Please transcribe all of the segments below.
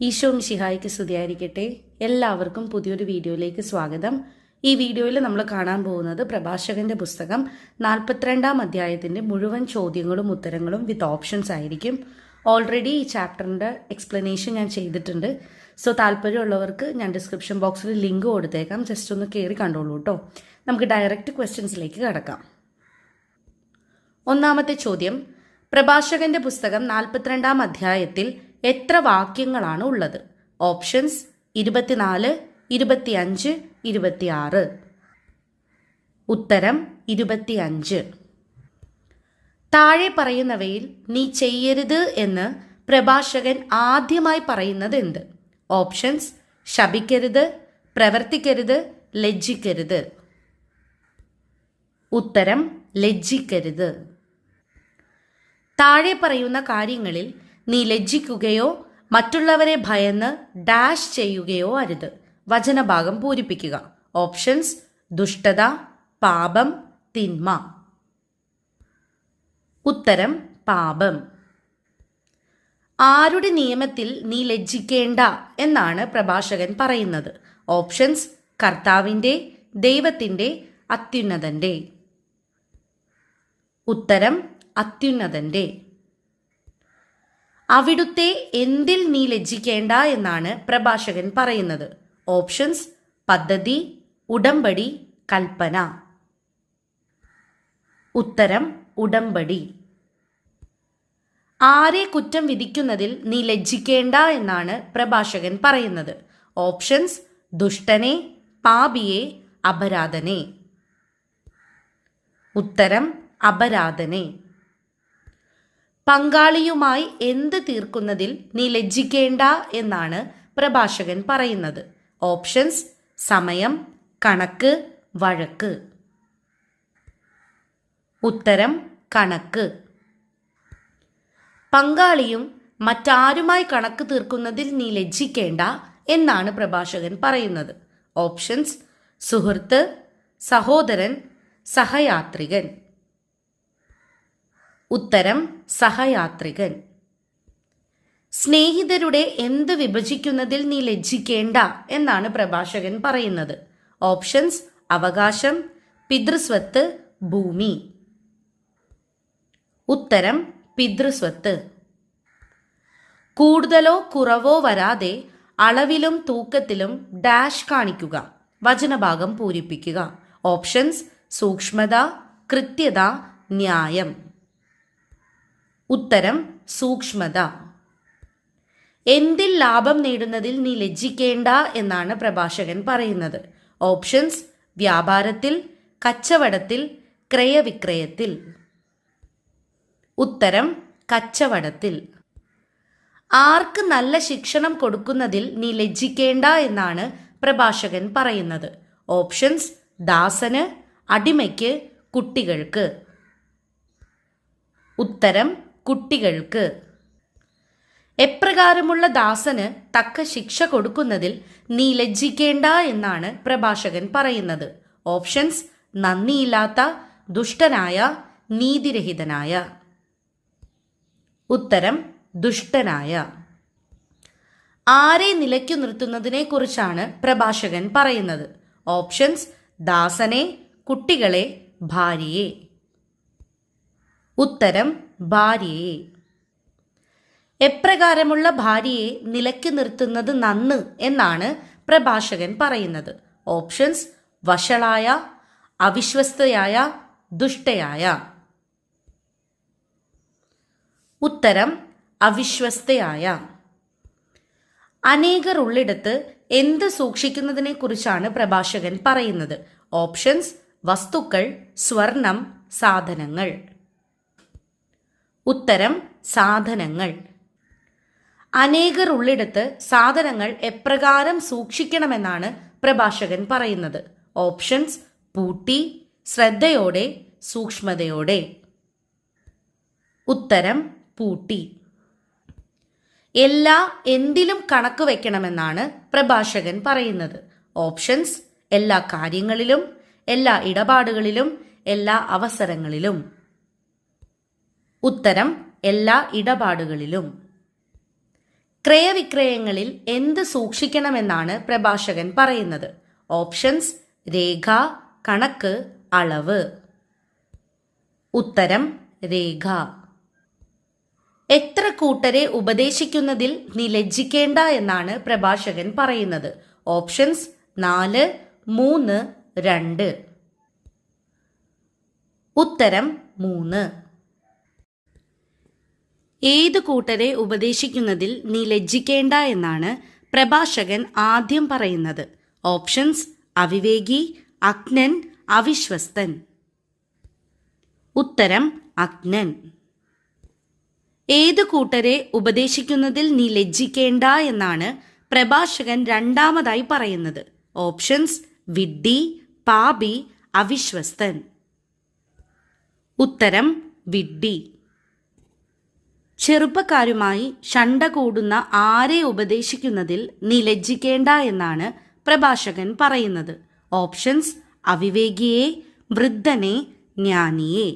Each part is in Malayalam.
ഈശോ മിശിഹായ്ക്ക് സ്തുതിയായിരിക്കട്ടെ. എല്ലാവർക്കും പുതിയൊരു വീഡിയോയിലേക്ക് സ്വാഗതം. ഈ വീഡിയോയിൽ നമ്മൾ കാണാൻ പോകുന്നത് പ്രഭാഷകന്റെ പുസ്തകം നാൽപ്പത്തിരണ്ടാം അധ്യായത്തിന്റെ മുഴുവൻ ചോദ്യങ്ങളും ഉത്തരങ്ങളും വിത്ത് ഓപ്ഷൻസ് ആയിരിക്കും. ഓൾറെഡി ഈ ചാപ്റ്ററിന്റെ എക്സ്പ്ലനേഷൻ ഞാൻ ചെയ്തിട്ടുണ്ട്. സോ താല്പര്യമുള്ളവർക്ക് ഞാൻ ഡിസ്ക്രിപ്ഷൻ ബോക്സിൽ ലിങ്ക് കൊടുത്തേക്കാം. ജസ്റ്റ് ഒന്ന് കയറി കണ്ടോളൂ കേട്ടോ നമുക്ക് ഡയറക്റ്റ് ക്വസ്റ്റ്യൻസിലേക്ക് കടക്കാം. ഒന്നാമത്തെ ചോദ്യം. പ്രഭാഷകന്റെ പുസ്തകം നാൽപ്പത്തിരണ്ടാം അധ്യായത്തിൽ എത്ര വാക്യങ്ങളാണ് ഉള്ളത്? ഓപ്ഷൻസ് ഇരുപത്തിനാല് ഇരുപത്തിയഞ്ച് ഇരുപത്തിയാറ്. ഉത്തരം ഇരുപത്തിയഞ്ച്. താഴെ പറയുന്നവയിൽ നീ ചെയ്യരുത് എന്ന് പ്രഭാഷകൻ ആദ്യമായി പറയുന്നത് എന്ത് ഓപ്ഷൻസ് ശപിക്കരുത് പ്രവർത്തിക്കരുത് ലജ്ജിക്കരുത്. ഉത്തരം ലജ്ജിക്കരുത്. താഴെ പറയുന്ന കാര്യങ്ങളിൽ നീ ലജ്ജിക്കുകയോ മറ്റുള്ളവരെ ഭയന്ന് ഡാഷ് ചെയ്യുകയോ അരുത്. വചനഭാഗം പൂരിപ്പിക്കുക. ഓപ്ഷൻസ് ദുഷ്ടത പാപം തിന്മ. ഉത്തരം പാപം. ആരുടെ നിയമത്തിൽ നീ ലജ്ജിക്കേണ്ട എന്നാണ് പ്രഭാഷകൻ പറയുന്നത്. ഓപ്ഷൻസ് കർത്താവിന്റെ ദൈവത്തിന്റെ അത്യുന്നതന്റെ. ഉത്തരം അത്യുന്നതന്റെ. അവിടുത്തെ എന്തിൽ നീ ലജ്ജിക്കേണ്ട എന്നാണ് പ്രഭാഷകൻ പറയുന്നത്. ഓപ്ഷൻസ് പദ്ധതി ഉടമ്പടി കൽപ്പന. ഉത്തരം ഉടമ്പടി. ആരെ കുറ്റം വിധിക്കുന്നതിൽ നീ ലജ്ജിക്കേണ്ട എന്നാണ് പ്രഭാഷകൻ പറയുന്നത്. ഓപ്ഷൻസ് ദുഷ്ടനെ പാപിയെ അപരാധനെ. ഉത്തരം അപരാധനെ. പങ്കാളിയുമായി എന്ത് തീർക്കുന്നതിൽ നീ ലജ്ജിക്കേണ്ട എന്നാണ് പ്രഭാഷകൻ പറയുന്നത്. ഓപ്ഷൻസ് സമയം കണക്ക് വഴക്ക്. ഉത്തരം കണക്ക്. പങ്കാളിയും മറ്റാരുമായി കണക്ക് തീർക്കുന്നതിൽ നീ ലജ്ജിക്കേണ്ട എന്നാണ് പ്രഭാഷകൻ പറയുന്നത്. ഓപ്ഷൻസ് സുഹൃത്ത് സഹോദരൻ സഹയാത്രികൻ. ഉത്തരം സഹയാത്രികൻ. സ്നേഹിതരുടെ എന്ത് വിഭജിക്കുന്നതിൽ നീ ലജ്ജിക്കേണ്ട എന്നാണ് പ്രഭാഷകൻ പറയുന്നത്. ഓപ്ഷൻസ് അവകാശം പിതൃസ്വത്ത് ഭൂമി. ഉത്തരം പിതൃസ്വത്ത്. കൂടുതലോ കുറവോ വരാതെ അളവിലും തൂക്കത്തിലും ഡാഷ് കാണിക്കുക. വചനഭാഗം പൂരിപ്പിക്കുക. ഓപ്ഷൻസ് സൂക്ഷ്മത കൃത്യത ന്യായം. ഉത്തരം സൂക്ഷ്മത. എന്തിൽ ലാഭം നേടുന്നതിൽ നീ ലജ്ജിക്കേണ്ട എന്നാണ് പ്രഭാഷകൻ പറയുന്നത്. ഓപ്ഷൻസ് വ്യാപാരത്തിൽ കച്ചവടത്തിൽ ക്രയവിക്രയത്തിൽ. ഉത്തരം കച്ചവടത്തിൽ. ആർക്ക് നല്ല ശിക്ഷണം കൊടുക്കുന്നതിൽ നീ ലജ്ജിക്കേണ്ട എന്നാണ് പ്രഭാഷകൻ പറയുന്നത്. ഓപ്ഷൻസ് ദാസന് അടിമയ്ക്ക് കുട്ടികൾക്ക്. ഉത്തരം കുട്ടികൾക്ക് എപ്രകാരമുള്ള ദാസന് തക്ക ശിക്ഷ കൊടുക്കുന്നതിൽ നീ ലജ്ജിക്കേണ്ട എന്നാണ് പ്രഭാഷകൻ പറയുന്നത്. ഓപ്ഷൻസ് നന്ദിയില്ലാത്ത ദുഷ്ടനായ നീതിരഹിതനായ. ഉത്തരം ദുഷ്ടനായ. ആരെ നിലയ്ക്കു നിർത്തുന്നതിനെ കുറിച്ചാണ് പ്രഭാഷകൻ പറയുന്നത്. ഓപ്ഷൻസ് ദാസനെ കുട്ടികളെ ഭാര്യയെ. ഉത്തരം ഭാര്യയെ. എപ്രകാരമുള്ള ഭാര്യയെ നിലയ്ക്ക് നിർത്തുന്നത് നന്ന് എന്നാണ് പ്രഭാഷകൻ പറയുന്നത്. ഓപ്ഷൻസ് വഷളായ അവിശ്വസ്തയായ ദുഷ്ടയായ. ഉത്തരം അവിശ്വസ്തയായ. അനേകർ ഉള്ളിടത്ത് എന്ത് സൂക്ഷിക്കുന്നതിനെ കുറിച്ചാണ് പ്രഭാഷകൻ പറയുന്നത്. ഓപ്ഷൻസ് വസ്തുക്കൾ സ്വർണം സാധനങ്ങൾ. ഉത്തരം സാധനങ്ങൾ. അനേകർ ഉള്ളിടത്ത് സാധനങ്ങൾ എപ്രകാരം സൂക്ഷിക്കണമെന്നാണ് പ്രഭാഷകൻ പറയുന്നത്. ഓപ്ഷൻസ് പൂട്ടി ശ്രദ്ധയോടെ സൂക്ഷ്മതയോടെ. ഉത്തരം പൂട്ടി. എല്ലാ എന്തിലും കണക്ക് വയ്ക്കണമെന്നാണ് പ്രഭാഷകൻ പറയുന്നത്. ഓപ്ഷൻസ് എല്ലാ കാര്യങ്ങളിലും എല്ലാ ഇടപാടുകളിലും എല്ലാ അവസരങ്ങളിലും. ഉത്തരം എല്ലാ ഇടപാടുകളിലും. ക്രയവിക്രയങ്ങളിൽ എന്ത് സൂക്ഷിക്കണമെന്നാണ് പ്രഭാഷകൻ പറയുന്നത്. ഓപ്ഷൻസ് രേഖ കണക്ക് അളവ്. ഉത്തരം രേഖ. എത്ര കൂട്ടരെ ഉപദേശിക്കുന്നതിൽ നിലജ്ജിക്കേണ്ട എന്നാണ് പ്രഭാഷകൻ പറയുന്നത്. ഓപ്ഷൻസ് നാല് മൂന്ന് രണ്ട്. ഉത്തരം മൂന്ന്. ഏത് കൂട്ടരെ ഉപദേശിക്കുന്നതിൽ നീ ലജ്ജിക്കേണ്ട എന്നാണ് പ്രഭാഷകൻ ആദ്യം പറയുന്നത്. ഓപ്ഷൻസ് അവിവേകി അഗ്നൻ അവിശ്വസ്തൻ. ഉത്തരം അഗ്നൻ. ഏത് കൂട്ടരെ ഉപദേശിക്കുന്നതിൽ നീ ലജ്ജിക്കേണ്ട എന്നാണ് പ്രഭാഷകൻ രണ്ടാമതായി പറയുന്നത്. ഓപ്ഷൻസ് വിഡ്ഡി പാപി അവിശ്വസ്തൻ. ഉത്തരം വിഡ്ഢി. ചെറുപ്പക്കാരുമായി ഷണ്ട കൂടുന്ന ആരെ ഉപദേശിക്കുന്നതിൽ നീ ലജ്ജിക്കേണ്ട എന്നാണ് പ്രഭാഷകൻ പറയുന്നത്. ഓപ്ഷൻസ് അവിവേകിയെ വൃദ്ധനെ ജ്ഞാനിയെ.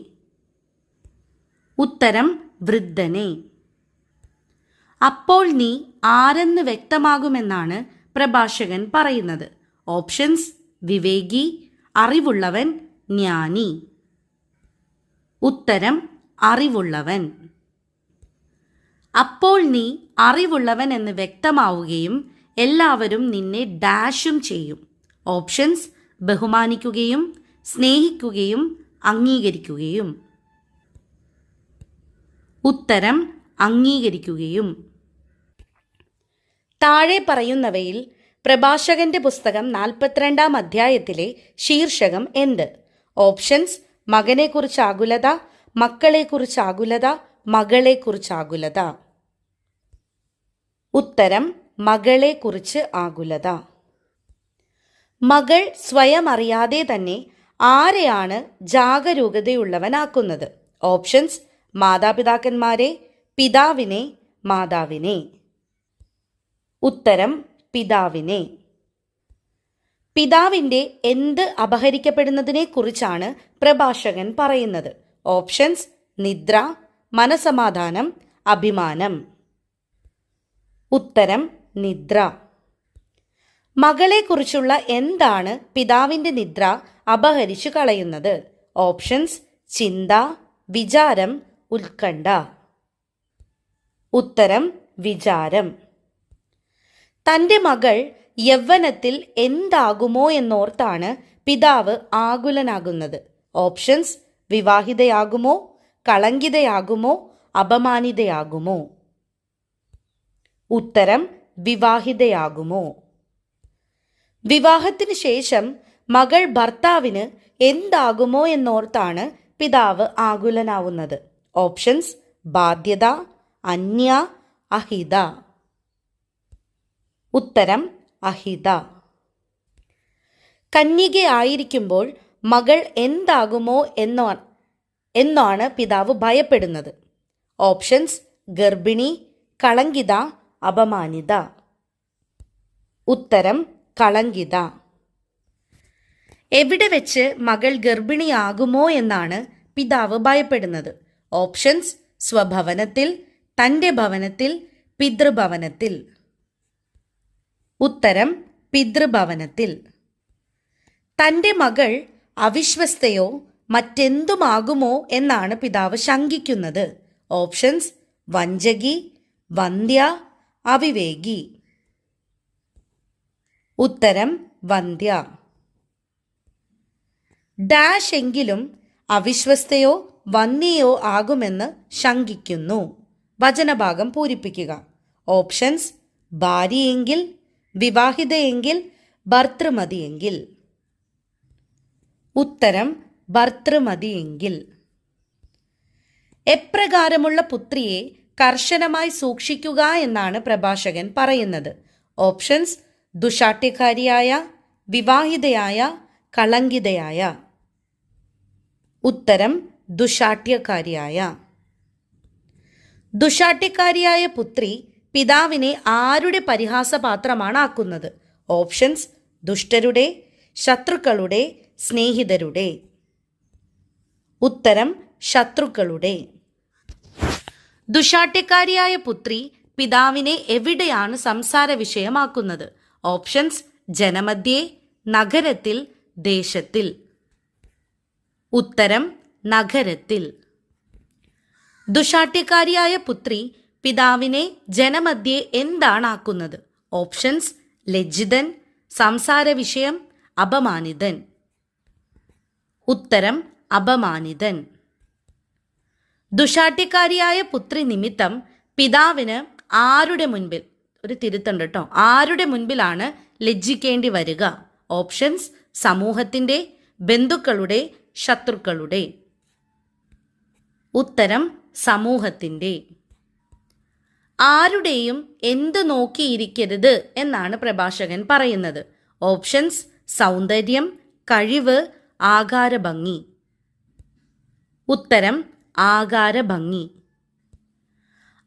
ഉത്തരം വൃദ്ധനെ. അപ്പോൾ നീ ആരെന്ന് വ്യക്തമാകുമെന്നാണ് പ്രഭാഷകൻ പറയുന്നത്. ഓപ്ഷൻസ് വിവേകി അറിവുള്ളവൻ ജ്ഞാനി. ഉത്തരം അറിവുള്ളവൻ. അപ്പോൾ നീ അറിവുള്ളവൻ എന്ന് വ്യക്തമാവുകയും എല്ലാവരും നിന്നെ ഡാഷും ചെയ്യും. ഓപ്ഷൻസ് ബഹുമാനിക്കുകയും സ്നേഹിക്കുകയും അംഗീകരിക്കുകയും. ഉത്തരം അംഗീകരിക്കുകയും. താഴെ പറയുന്നവയിൽ പ്രഭാഷകന്റെ പുസ്തകം നാൽപ്പത്തിരണ്ടാം അധ്യായത്തിലെ ശീർഷകം എന്ത്? ഓപ്ഷൻസ് മകനെക്കുറിച്ച് ആകുലത മക്കളെക്കുറിച്ച് ആകുലത മകളെക്കുറിച്ച് ആകുലത ഉത്തരം മകളെക്കുറിച്ച് ആകുലത. മകൾ സ്വയം അറിയാതെ തന്നെ ആരെയാണ് ജാഗരൂകതയുള്ളവനാക്കുന്നത്? ഓപ്ഷൻസ് മാതാപിതാക്കന്മാരെ പിതാവിനെ മാതാവിനെ. ഉത്തരം പിതാവിനെ. പിതാവിന്റെ എന്ത് അപഹരിക്കപ്പെടുന്നതിനെക്കുറിച്ചാണ് പ്രഭാഷകൻ പറയുന്നത്? ഓപ്ഷൻസ് നിദ്ര മനസമാധാനം അഭിമാനം. ഉത്തരം നിദ്ര. മകളെക്കുറിച്ചുള്ള എന്താണ് പിതാവിന്റെ നിദ്ര അപഹരിച്ചു കളയുന്നത്? ഓപ്ഷൻസ് ചിന്ത വിചാരം ഉത്കണ്ഠ. ഉത്തരം വിചാരം. തന്റെ മകൾ യൗവനത്തിൽ എന്താകുമോ എന്നോർത്താണ് പിതാവ് ആകുലനാകുന്നത്. ഓപ്ഷൻസ് വിവാഹിതയാകുമോ? കളങ്കിതയാകുമോ? അപമാനിതയാകുമോ? ഉത്തരം വിവാഹിതയാകുമോ? വിവാഹത്തിന് ശേഷം മകൾ ഭർത്താവിന് എന്താകുമോ എന്നോർത്താണ് പിതാവ് ആകുലനാവുന്നത്. ഓപ്ഷൻസ് ബാധ്യത അന്യ അഹിത. ഉത്തരം അഹിത. കന്യകയായിരിക്കുമ്പോൾ മകൾ എന്താകുമോ എന്നോ എന്നാണ് പിതാവ് ഭയപ്പെടുന്നത്. ഓപ്ഷൻസ് ഗർഭിണി കളങ്കിത അപമാനിത. ഉത്തരം കളങ്കിത. എവിടെ വെച്ച് മകൾ ഗർഭിണിയാകുമോ എന്നാണ് പിതാവ് ഭയപ്പെടുന്നത്. ഓപ്ഷൻസ് സ്വഭവനത്തിൽ തന്റെ ഭവനത്തിൽ പിതൃഭവനത്തിൽ. ഉത്തരം പിതൃഭവനത്തിൽ. തന്റെ മകൾ അവിശ്വസ്തയോ മറ്റെന്തുമാകുമോ എന്നാണ് പിതാവ് ശങ്കിക്കുന്നത്. ഓപ്ഷൻസ് വഞ്ചകി വന്ധ്യ അവിവേകി. ഉത്തരം വന്ധ്യ. ഡാഷ് എങ്കിലും അവിശ്വസ്തയോ വന്ധ്യയോ ആകുമെന്ന് ശങ്കിക്കുന്നു. വചനഭാഗം പൂരിപ്പിക്കുക. ഓപ്ഷൻസ് ഭാര്യയെങ്കിൽ വിവാഹിതയെങ്കിൽ ഭർത്തൃമതിയെങ്കിൽ. ഉത്തരം ഭർത്തൃമതിയെങ്കിൽ എപ്രകാരമുള്ള പുത്രിയെ കർശനമായി സൂക്ഷിക്കുക എന്നാണ് പ്രഭാഷകൻ പറയുന്നത്. ഓപ്ഷൻസ് ദുഷാട്യക്കാരിയായ വിവാഹിതയായ കളങ്കിതയായ. ഉത്തരം ദുഷാട്യക്കാരിയായ ദുഷാട്യക്കാരിയായ പുത്രി പിതാവിനെ ആരുടെ പരിഹാസപാത്രമാണ് ആക്കുന്നത്? ഓപ്ഷൻസ് ദുഷ്ടരുടെ ശത്രുക്കളുടെ സ്നേഹിതരുടെ. ഉത്തരം ശത്രുക്കളുടെ. ദുഷാട്യക്കാരിയായ പുത്രി പിതാവിനെ എവിടെയാണ് സംസാര വിഷയമാക്കുന്നത് ഓപ്ഷൻസ് ജനമധ്യേ നഗരത്തിൽ ദേശത്തിൽ. ഉത്തരം നഗരത്തിൽ. ദുഷാട്യക്കാരിയായ പുത്രി പിതാവിനെ ജനമധ്യേ എന്താണാക്കുന്നത്? ഓപ്ഷൻസ് ലജ്ജിതൻ സംസാര വിഷയം അപമാനിതൻ. ഉത്തരം അപമാനിതൻ. ദുഷാട്ടിക്കാരിയായ പുത്രി നിമിത്തം പിതാവിന് ആരുടെ മുൻപിൽ ഒരു തിരുത്തുണ്ട് കേട്ടോ ആരുടെ മുൻപിലാണ് ലജ്ജിക്കേണ്ടി വരിക? ഓപ്ഷൻസ് സമൂഹത്തിന്റെ ബന്ധുക്കളുടെ ശത്രുക്കളുടെ. ഉത്തരം സമൂഹത്തിന്റെ. ആരുടെയും എന്ത് നോക്കിയിരിക്കരുത് എന്നാണ് പ്രഭാഷകൻ പറയുന്നത്. ഓപ്ഷൻസ് സൗന്ദര്യം കഴിവ് ആകാരഭംഗി. ഉത്തരം ആകാരഭംഗി.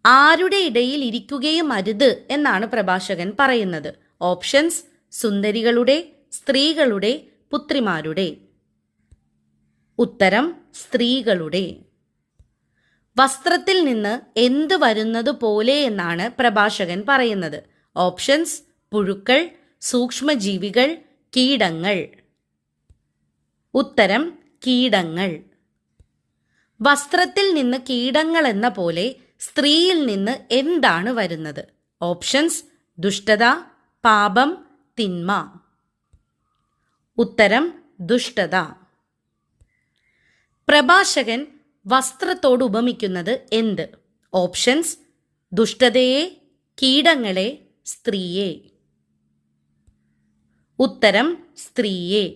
ആരുടെ ഇടയിൽ ഇരിക്കുകയും അരുത് എന്നാണ് പ്രഭാഷകൻ പറയുന്നത്. ഓപ്ഷൻസ് സുന്ദരികളുടെ സ്ത്രീകളുടെ പുത്രിമാരുടെ. ഉത്തരം സ്ത്രീകളുടെ. വസ്ത്രത്തിൽ നിന്ന് എന്ത് വരുന്നത് പോലെ എന്നാണ് പ്രഭാഷകൻ പറയുന്നത്. ഓപ്ഷൻസ് പുഴുക്കൾ സൂക്ഷ്മജീവികൾ കീടങ്ങൾ. ഉത്തരം കീടങ്ങൾ. വസ്ത്രത്തിൽ നിന്ന് കീടങ്ങൾ എന്ന പോലെ സ്ത്രീയിൽ നിന്ന് എന്താണ് വരുന്നത്? ഓപ്ഷൻസ് ദുഷ്ടത പാപം തിന്മ. ഉത്തരം ദുഷ്ടത. പ്രഭാഷകൻ വസ്ത്രത്തോട് ഉപമിക്കുന്നത് എന്ത്? ഓപ്ഷൻസ് ദുഷ്ടതയെ കീടങ്ങളെ സ്ത്രീയെ. ഉത്തരം സ്ത്രീയെ.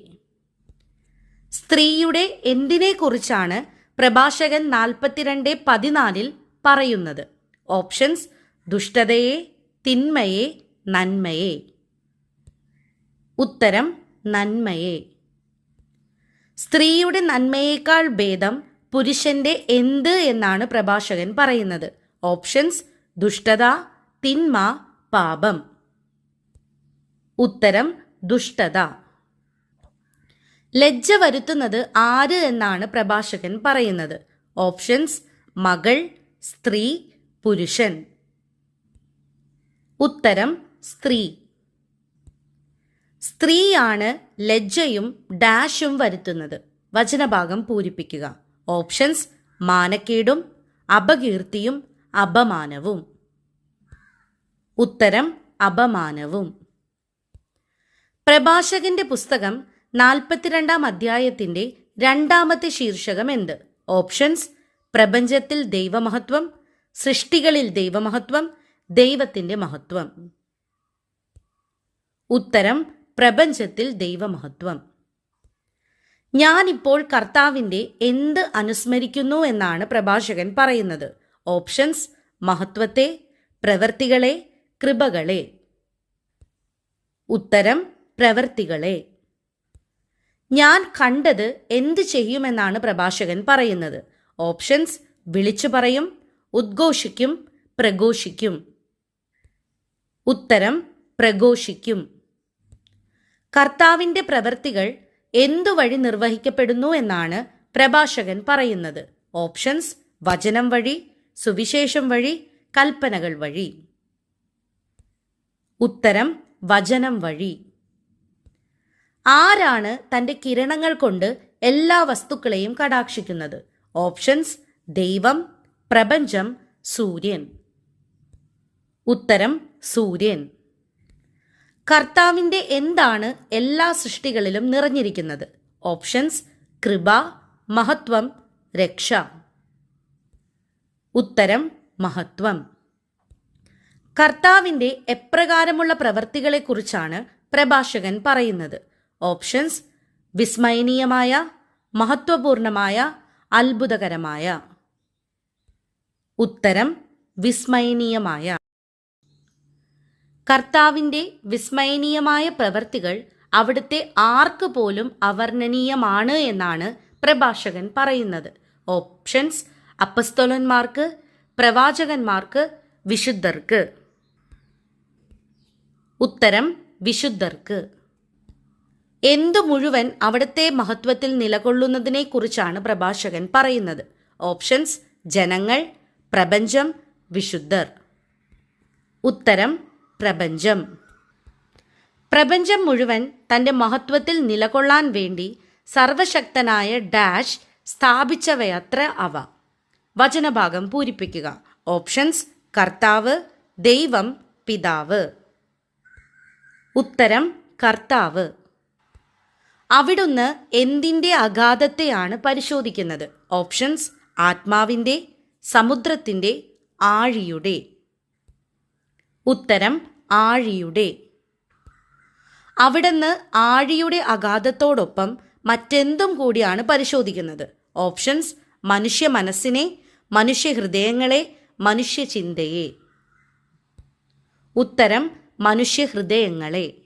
സ്ത്രീയുടെ എന്തിനെക്കുറിച്ചാണ് പ്രഭാഷകൻ നാൽപ്പത്തിരണ്ട് പതിനാലിൽ പറയുന്നത്. ഓപ്ഷൻസ് ദുഷ്ടതയെ തിന്മയെ നന്മയെ. ഉത്തരം നന്മയെ. സ്ത്രീയുടെ നന്മയേക്കാൾ ഭേദം പുരുഷന്റെ എന്ത് എന്നാണ് പ്രഭാഷകൻ പറയുന്നത്. ഓപ്ഷൻസ് ദുഷ്ടത തിന്മ പാപം. ഉത്തരം ദുഷ്ടത. ലജ്ജ വരുത്തുന്നത് ആര് എന്നാണ് പ്രഭാഷകൻ പറയുന്നത്. ഓപ്ഷൻസ് മകൾ സ്ത്രീ പുരുഷൻ. ഉത്തരം സ്ത്രീ. സ്ത്രീയാണ് ലജ്ജയും ഡാഷും വരുത്തുന്നത്. വചനഭാഗം പൂരിപ്പിക്കുക. ഓപ്ഷൻസ് മാനക്കേടും അപകീർത്തിയും അപമാനവും. ഉത്തരം അപമാനവും. പ്രഭാഷകന്റെ പുസ്തകം നാൽപ്പത്തിരണ്ടാം അധ്യായത്തിന്റെ രണ്ടാമത്തെ ശീർഷകം എന്ത്? ഓപ്ഷൻസ് പ്രപഞ്ചത്തിൽ ദൈവമഹത്വം സൃഷ്ടികളിൽ ദൈവമഹത്വം ദൈവത്തിന്റെ മഹത്വം. ഉത്തരം പ്രപഞ്ചത്തിൽ ദൈവമഹത്വം. ഞാനിപ്പോൾ കർത്താവിന്റെ എന്ത് അനുസ്മരിക്കുന്നു എന്നാണ് പ്രഭാഷകൻ പറയുന്നത്. ഓപ്ഷൻസ് മഹത്വത്തെ പ്രവൃത്തികളെ കൃപകളെ. ഉത്തരം പ്രവൃത്തികളെ. ഞാൻ കണ്ടത് എന്ത് ചെയ്യുമെന്നാണ് പ്രഭാഷകൻ പറയുന്നത്. ഓപ്ഷൻസ് വിളിച്ചു പറയും ഉദ്ഘോഷിക്കും പ്രഘോഷിക്കും. ഉത്തരം പ്രഘോഷിക്കും. കർത്താവിന്റെ പ്രവൃത്തികൾ എന്തുവഴി നിർവഹിക്കപ്പെടുന്നു എന്നാണ് പ്രഭാഷകൻ പറയുന്നത്. ഓപ്ഷൻസ് വചനം വഴി സുവിശേഷം വഴി കൽപ്പനകൾ വഴി. ഉത്തരം വചനം വഴി. ആരാണ് തന്റെ കിരണങ്ങൾ കൊണ്ട് എല്ലാ വസ്തുക്കളെയും കടാക്ഷിക്കുന്നത്? ഓപ്ഷൻസ് ദൈവം പ്രപഞ്ചം സൂര്യൻ. ഉത്തരം സൂര്യൻ. കർത്താവിന്റെ എന്താണ് എല്ലാ സൃഷ്ടികളിലും നിറഞ്ഞിരിക്കുന്നത്? ഓപ്ഷൻസ് കൃപ മഹത്വം രക്ഷ. ഉത്തരം മഹത്വം. കർത്താവിന്റെ എപ്രകാരമുള്ള പ്രവർത്തികളെക്കുറിച്ചാണ് പ്രഭാഷകൻ പറയുന്നത്. ഓപ്ഷൻസ് വിസ്മയനീയമായ മഹത്വപൂർണമായ അത്ഭുതകരമായ. ഉത്തരം വിസ്മയനീയമായ. കർത്താവിന്റെ വിസ്മയനീയമായ പ്രവർത്തികൾ അവിടുത്തെ ആർക്ക് പോലും അവർണനീയമാണ് എന്നാണ് പ്രഭാഷകൻ പറയുന്നത്. ഓപ്ഷൻസ് അപ്പസ്തോലന്മാർക്ക് പ്രവാചകന്മാർക്ക് വിശുദ്ധർക്ക്. ഉത്തരം വിശുദ്ധർക്ക്. എന്തു മുഴുവൻ അവിടുത്തെ മഹത്വത്തിൽ നിലകൊള്ളുന്നതിനെക്കുറിച്ചാണ് പ്രഭാഷകൻ പറയുന്നത്. ഓപ്ഷൻസ് ജനങ്ങൾ പ്രപഞ്ചം വിശുദ്ധർ. ഉത്തരം പ്രപഞ്ചം. പ്രപഞ്ചം മുഴുവൻ തന്റെ മഹത്വത്തിൽ നിലകൊള്ളാൻ വേണ്ടി സർവശക്തനായ ഡാഷ് സ്ഥാപിച്ചവയത്ര അവ. വചനഭാഗം പൂരിപ്പിക്കുക. ഓപ്ഷൻസ് കർത്താവ് ദൈവം പിതാവ്. ഉത്തരം കർത്താവ്. അവിടുന്ന് എന്തിന്റെ അഗാധത്തെയാണ് പരിശോധിക്കുന്നത്? ഓപ്ഷൻസ് ആത്മാവിന്റെ സമുദ്രത്തിന്റെ ആഴിയുടെ. ഉത്തരം ആഴിയുടെ. അവിടുന്ന് ആഴിയുടെ അഗാധത്തോടൊപ്പം മറ്റെന്തും കൂടിയാണ് പരിശോധിക്കുന്നത്? ഓപ്ഷൻസ് മനുഷ്യ മനസ്സിനെ മനുഷ്യ ഹൃദയങ്ങളെ മനുഷ്യ ചിന്തയെ. ഉത്തരം മനുഷ്യ ഹൃദയങ്ങളെ.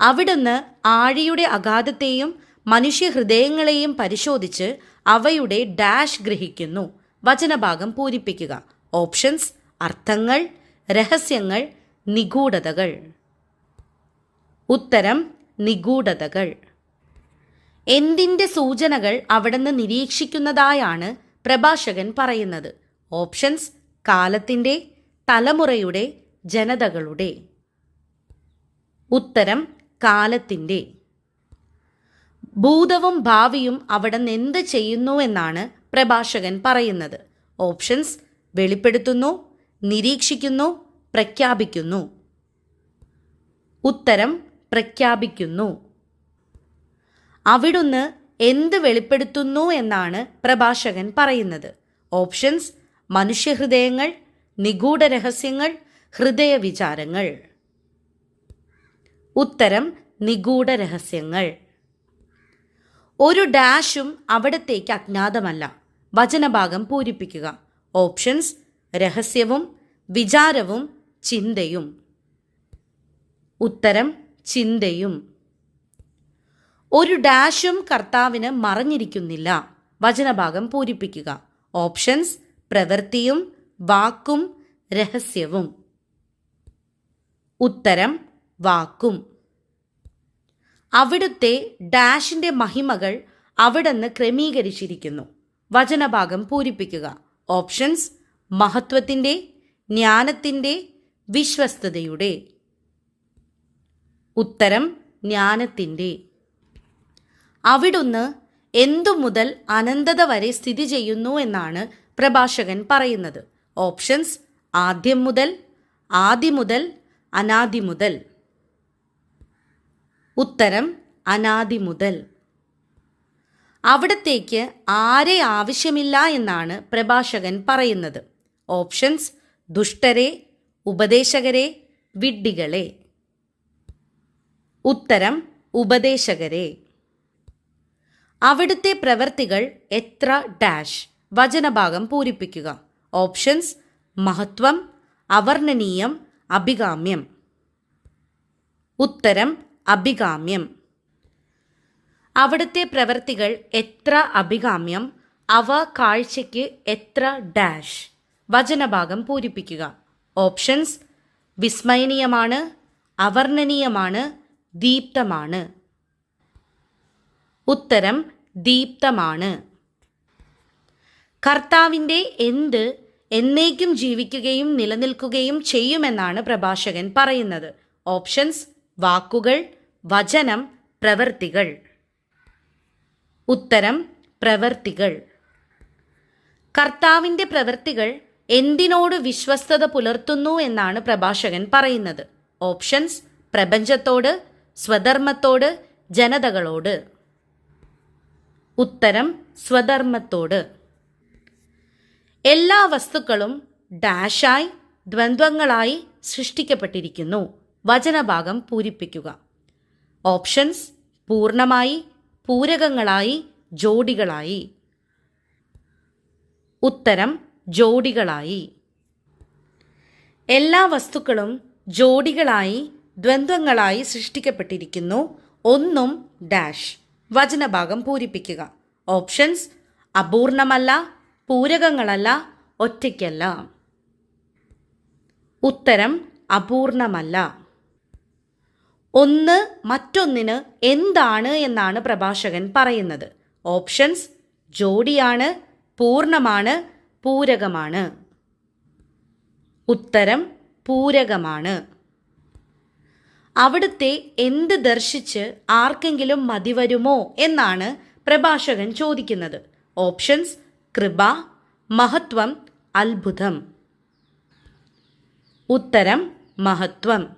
അവിടുന്ന് ആഴിയുടെ അഗാധത്തെയും മനുഷ്യഹൃദയങ്ങളെയും പരിശോധിച്ച് അവയുടെ ഡാഷ് ഗ്രഹിക്കുന്നു. വചനഭാഗം പൂരിപ്പിക്കുക. ഓപ്ഷൻസ് അർത്ഥങ്ങൾ രഹസ്യങ്ങൾ നിഗൂഢതകൾ. ഉത്തരം നിഗൂഢതകൾ. എന്തിന്റെ സൂചനകൾ അവിടുന്ന് നിരീക്ഷിക്കുന്നതായാണ് പ്രഭാഷകൻ പറയുന്നത്. ഓപ്ഷൻസ് കാലത്തിന്റെ തലമുറയുടെ ജനതകളുടെ. ഉത്തരം കാലത്തിന്റെ. ഭൂതവും ഭാവിയും അവിടെ നിന്ന് എന്ത് ചെയ്യുന്നു എന്നാണ് പ്രഭാഷകൻ പറയുന്നത്. ഓപ്ഷൻസ് വെളിപ്പെടുത്തുന്നു നിരീക്ഷിക്കുന്നു പ്രഖ്യാപിക്കുന്നു. ഉത്തരം പ്രഖ്യാപിക്കുന്നു. അവിടുന്ന് എന്ത് വെളിപ്പെടുത്തുന്നു എന്നാണ് പ്രഭാഷകൻ പറയുന്നത്. ഓപ്ഷൻസ് മനുഷ്യഹൃദയങ്ങൾ നിഗൂഢ രഹസ്യങ്ങൾ ഉത്തരം നിഗൂഢ രഹസ്യങ്ങൾ. ഒരു ഡാഷും അവിടത്തേക്ക് അജ്ഞാതമല്ല. വചനഭാഗം പൂരിപ്പിക്കുക. ഓപ്ഷൻസ് രഹസ്യവും വിചാരവും ചിന്തയും. ഉത്തരം ചിന്തയും. ഒരു ഡാഷും കർത്താവിന് മറഞ്ഞിരിക്കുന്നില്ല. വചനഭാഗം പൂരിപ്പിക്കുക. ഓപ്ഷൻസ് പ്രവൃത്തിയും വാക്കും രഹസ്യവും. ഉത്തരം വാക്കും. അവിടുത്തെ ഡാഷിന്റെ മഹിമകൾ അവിടുന്ന് ക്രമീകരിച്ചിരിക്കുന്നു. വചനഭാഗം പൂരിപ്പിക്കുക. ഓപ്ഷൻസ് മഹത്വത്തിന്റെ ജ്ഞാനത്തിന്റെ വിശ്വസ്തതയുടെ. ഉത്തരം ജ്ഞാനത്തിന്റെ അവിടുന്ന് എന്തു മുതൽ അനന്തത വരെ സ്ഥിതി ചെയ്യുന്നു എന്നാണ് പ്രഭാഷകൻ പറയുന്നത്. ഓപ്ഷൻസ് ആദ്യം മുതൽ ആദി മുതൽ അനാദി മുതൽ. ഉത്തരം അനാദി മുതൽ. അവിടത്തേക്ക് ആരെ ആവശ്യമില്ല എന്നാണ് പ്രഭാഷകൻ പറയുന്നത്. ഓപ്ഷൻസ് ദുഷ്ടരെ ഉപദേശകരെ വിഡ്ഢികളെ. ഉത്തരം ഉപദേശകരെ. അവിടുത്തെ പ്രവർത്തികൾ എത്ര ഡാഷ്? വചനഭാഗം പൂരിപ്പിക്കുക. ഓപ്ഷൻസ് മഹത്വം അവർണനീയം അഭികാമ്യം. ഉത്തരം അഭികാമ്യം. അവിടുത്തെ പ്രവർത്തികൾ എത്ര അഭികാമ്യം അവ കാഴ്ചയ്ക്ക് എത്ര ഡാഷ്. വചനഭാഗം പൂരിപ്പിക്കുക. ഓപ്ഷൻസ് വിസ്മയനീയമാണ് അവർണനീയമാണ് ദീപ്തമാണ്. ഉത്തരം ദീപ്തമാണ്. കർത്താവിന്റെ എന്ത് എന്നേക്കും ജീവിക്കുകയും നിലനിൽക്കുകയും ചെയ്യുമെന്നാണ് പ്രഭാഷകൻ പറയുന്നത്. ഓപ്ഷൻസ് വാക്കുകൾ വചനം പ്രവർത്തികൾ. ഉത്തരം പ്രവർത്തികൾ. കർത്താവിന്റെ പ്രവൃത്തികൾ എന്തിനോട് വിശ്വസ്തത പുലർത്തുന്നു എന്നാണ് പ്രഭാഷകൻ പറയുന്നത്. ഓപ്ഷൻസ് പ്രപഞ്ചത്തോട് സ്വധർമ്മത്തോട് ജനതകളോട്. ഉത്തരം സ്വധർമ്മത്തോട്. എല്ലാ വസ്തുക്കളും ഡാഷായി ദ്വന്ദ്വങ്ങളായി സൃഷ്ടിക്കപ്പെട്ടിരിക്കുന്നു. വചനഭാഗം പൂരിപ്പിക്കുക. ഓപ്ഷൻസ് പൂർണമായി പൂരകങ്ങളായി ജോഡികളായി. ഉത്തരം ജോഡികളായി. എല്ലാ വസ്തുക്കളും ജോഡികളായി ദ്വന്ദ്വങ്ങളായി സൃഷ്ടിക്കപ്പെട്ടിരിക്കുന്നു. ഒന്നും ഡാഷ്. വചനഭാഗം പൂരിപ്പിക്കുക. ഓപ്ഷൻസ് അപൂർണമല്ല പൂരകങ്ങളല്ല ഒറ്റയ്ക്കല്ല. ഉത്തരം അപൂർണമല്ല. ഒന്ന് മറ്റൊന്നിന് എന്താണ് എന്നാണ് പ്രഭാഷകൻ പറയുന്നത്. ഓപ്ഷൻസ് ജോഡിയാണ് പൂർണമാണ് പൂരകമാണ്. ഉത്തരം പൂരകമാണ്. അവിടുത്തെ എന്ത് ദർശിച്ച് ആർക്കെങ്കിലും മതിവരുമോ എന്നാണ് പ്രഭാഷകൻ ചോദിക്കുന്നത്. ഓപ്ഷൻസ് കൃപ മഹത്വം അത്ഭുതം. ഉത്തരം മഹത്വം.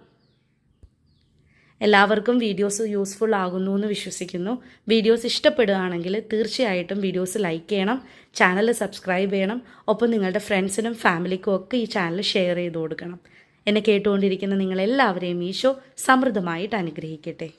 എല്ലാവർക്കും വീഡിയോസ് യൂസ്ഫുൾ ആകുന്നു എന്ന് വിശ്വസിക്കുന്നു. വീഡിയോസ് ഇഷ്ടപ്പെടുകയാണെങ്കിൽ തീർച്ചയായിട്ടും വീഡിയോസ് ലൈക്ക് ചെയ്യണം ചാനൽ സബ്സ്ക്രൈബ് ചെയ്യണം. ഒപ്പം നിങ്ങളുടെ ഫ്രണ്ട്സിനും ഫാമിലിക്കും ഒക്കെ ഈ ചാനൽ ഷെയർ ചെയ്ത് കൊടുക്കണം. എന്നെ കേട്ടുകൊണ്ടിരിക്കുന്ന നിങ്ങളെല്ലാവരെയും ഈശോ സമൃദ്ധമായിട്ട് അനുഗ്രഹിക്കട്ടെ.